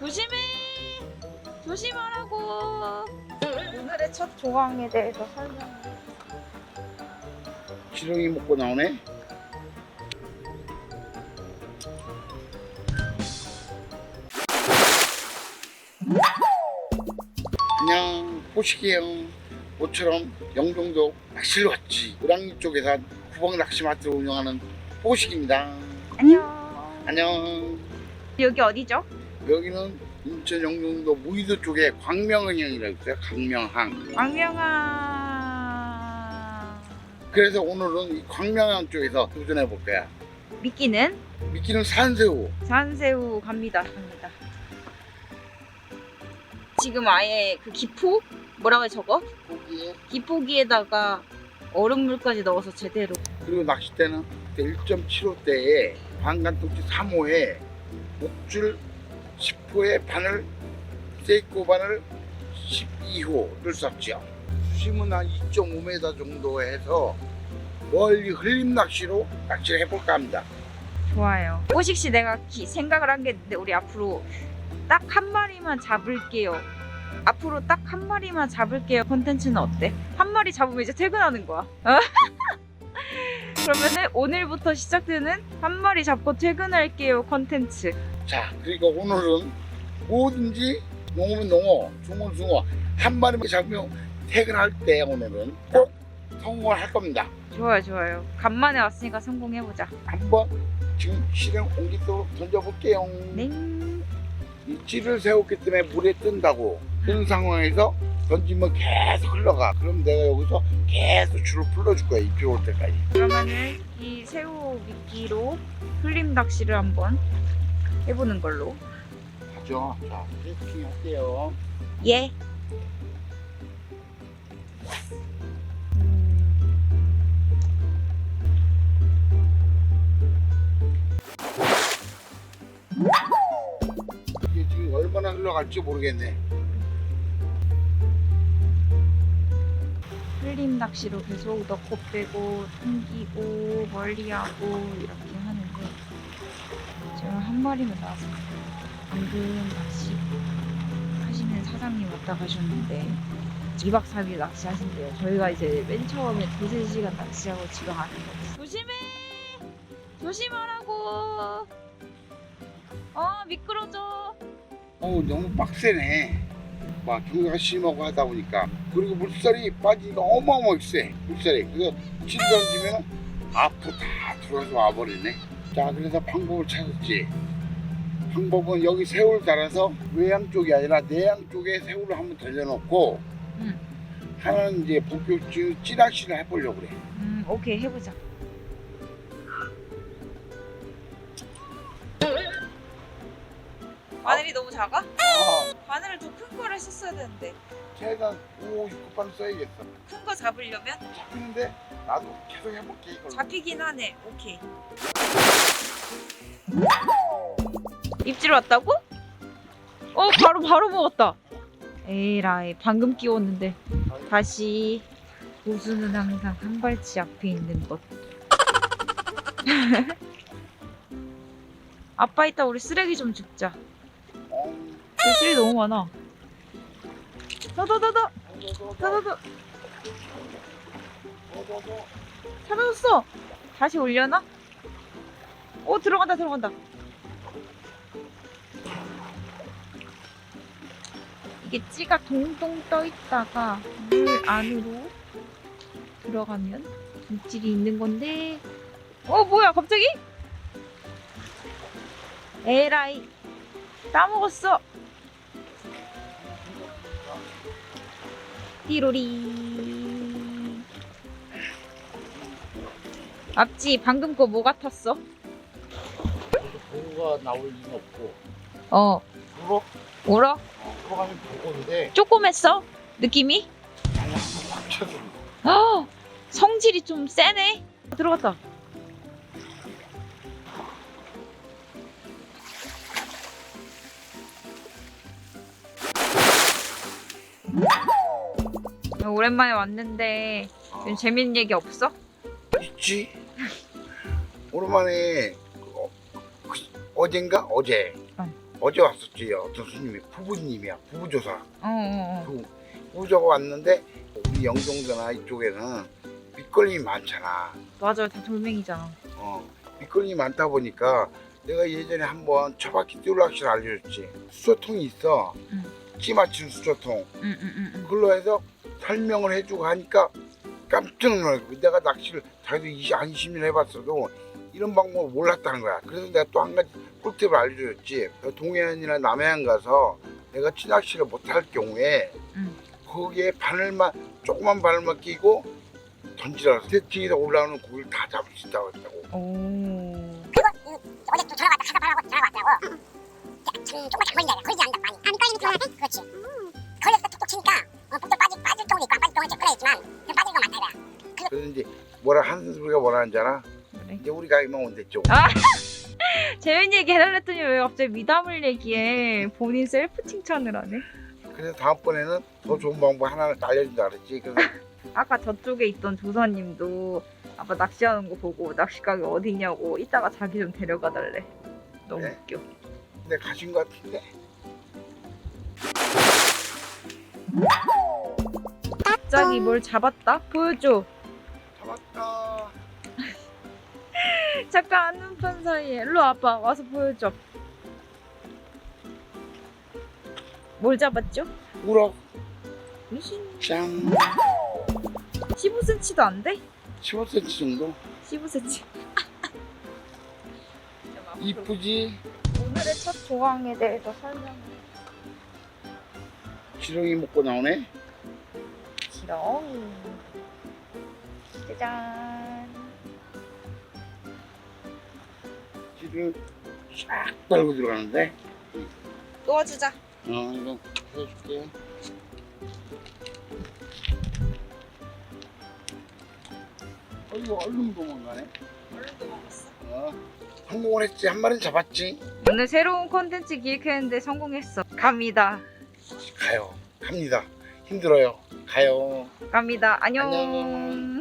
조심해. 조심하라고. 오늘의 첫 조항에 대해서 설명. 지렁이 먹고 나오네. 안녕, 보시게요. 모처럼 영종도 낚시를 왔지. 을왕리 쪽에서 구멍 낚시 마트를 운영하는 보식입니다. 안녕. 안녕. 여기 어디죠? 여기는 인천 영종도 무의도 쪽에 광명항이라고 있어요. 광명항. 광명아. 그래서 오늘은 이 광명항 쪽에서 도전해 볼 거야. 미끼는 미끼는 산새우. 산새우 갑니다. 갑니다. 지금 아예 그 기포 뭐라고 해 저거? 고기에 기포기에다가 얼음물까지 넣어서 제대로. 그리고 낚싯대는 1.75대에 반간통치 3호에 목줄 10호에 바늘 세이코 바늘 12호를 썼죠. 수심은 한 2.5m 정도 해서 멀리 흘림 낚시로 낚시를 해볼까 합니다. 좋아요. 오식 씨 내가 기- 생각을 한 게 있는데 우리 앞으로 딱 한 마리만 잡을게요. 앞으로 딱 한 마리만 잡을게요. 콘텐츠는 어때? 한 마리 잡으면 이제 퇴근하는 거야. 어? 그러면은 오늘부터 시작되는 한 마리 잡고 퇴근할게요 콘텐츠. 자, 그리고 오늘은 뭐든지 농어면 농어, 숭어는 숭어 한 마리만 잡으면 퇴근할 때 오늘은 꼭 성공을 할 겁니다. 좋아요 좋아요. 간만에 왔으니까 성공해보자. 한번 지금 실행 옮기도록 던져볼게요. 네. 이 찌를 세웠기 때문에 물에 뜬다고 그런 상황에서 던지면 계속 흘러가. 그럼 내가 여기서 계속 줄을 풀어줄 거야. 입질 올 때까지. 그러면은 이 새우 미끼로 흘림 낚시를 한번 해보는 걸로. 하죠. 자, 세팅 할게요. 예. 이게 지금 얼마나 흘러갈지 모르겠네. 흘림 낚시로 계속 넣고 빼고 당기고 멀리하고 이렇게 하는데 지금 한 마리만 나와서 방금 낚시 하시는 사장님 왔다 가셨는데 2박 3일 낚시 하신대요. 저희가 이제 맨 처음에 두세 시간 낚시하고 지금 가는 거예요. 조심해! 조심하라고! 어 미끄러져! 어우, 너무 빡세네. 막 경사가 심하고 하다 보니까. 그리고 물살이 빠지니까 어마어마하게 세. 물살이. 그래서 찌 던지면 앞으로 다 들어와서 와버리네. 자, 그래서 방법을 찾았지. 방법은 여기 새우를 달아서 외양 쪽이 아니라 내양 쪽에 새우를 한번 던져놓고 응. 하나는 이제 본격적으로 찌낚시를 해보려고 그래. 음 오케이 해보자 바늘이 너무 작아? 아, 바늘을 더 큰 거를 썼어야 되는데. 최대한 5, 60판 써야겠어. 큰 거 잡으려면? 잡히는데 나도 계속 해볼게 이걸. 잡히긴 하네. 오케이. 입질 왔다고? 어 바로 바로 먹었다. 에이라이 방금 끼웠는데. 다시. 고수는 항상 한 발치 앞에 있는 것 아빠 이따 우리 쓰레기 좀 줍자. 어, 그 쓰레기 너무 많아 더, 더. 사라졌어. 다시 올려나? 오 들어간다 들어간다. 이게 찌가 동동 떠 있다가 물 안으로 들어가면 입질이 있는 건데. 어 뭐야 갑자기? 에라이 따먹었어. 띠로리. 앞지 방금 거 뭐 같았어? 보고가 나올 리는 없고 어 울어? 어, 들어가면 보고인데 조그맸어? 느낌이? 그냥 확 쳐서 아 성질이 좀 세네 들어갔다 오랜만에 왔는데 요즘 재밌는 얘기 없어? 있지. 오랜만에 어, 그, 어젠가 어제 어. 어제 왔었지 어떤 손님이 부부님이야 부부조사 어, 어, 어. 부- 부부조가 왔는데 우리 영종도나 이쪽에는 밑걸림이 많잖아 맞아요. 다 돌멩이잖아. 어, 밑걸림이 많다 보니까 내가 예전에 한번 처바퀴 띠울락실 알려줬지 수저통이 있어 응. 찌 맞춘 수저통 응, 응, 응, 응. 그걸로 해서 설명을 해주고 하니까 깜짝 놀랐고 내가 낚시를 자기도 20, 한 20년 해봤어도 이런 방법을 몰랐다는 거야 그래서 내가 또 한 가지 꿀팁을 알려줬지 그 동해안이나 남해안 가서 내가 찌낚시를 못할 경우에 응. 거기에 바늘만 조그만 바늘만 끼고 던지라 세팅에서 올라오는 고기를 다 잡을 수 있다고 했다고 오. 어제 또 전화 왔다 바라고 전화. 야, 참 조금씩 걸리냐? 걸리지 않는다 많이. 안 걸리면 들어야 돼? 그렇지. 걸려서 톡톡 치니까 어, 복도 경우도 있고 안 빠질 경우도 있고 그래 있지만 그냥 빠질 거 많다 이거야. 그래서 이제 뭐라 하는 소리가 뭐라 하는 줄 알아? 그래. 이제 우리 가기만 오면 됐죠 재윤 얘기 해달랬더니 왜 갑자기 미담을 얘기해? 본인 셀프 칭찬을 하네. 그래서 다음번에는 더 좋은 방법 하나를 알려준다 그랬지 그래서 아까 저쪽에 있던 조사님도 아빠 낚시하는 거 보고 낚시 가게 어디냐고 이따가 자기 좀 데려가 달래. 너무 네? 웃겨. 근데 가신 것 같은데 갑자기 뭘 잡았다? 보여줘. 잡았다 잠깐 안 눈판 사이에. 일로 와봐. 와서 보여줘. 뭘 잡았죠? 우럭 미싱. 짱 15cm도 안 돼? 15cm 정도 15cm. 이쁘지 오늘의 첫 조항에 대해서 설명. 지렁이 먹고 나오네 지렁이. 짜잔. 지금 싹 달고 들어가는데 도와주자. 어 이거 해줄게 어 이거 얼른 도망가네 얼른 도망갔어. 어 성공을 했지 한 마리는 잡았지 오늘 새로운 콘텐츠 기획했는데 성공했어. 갑니다. 가요 갑니다 힘들어요 가요 갑니다. 안녕. 안녕.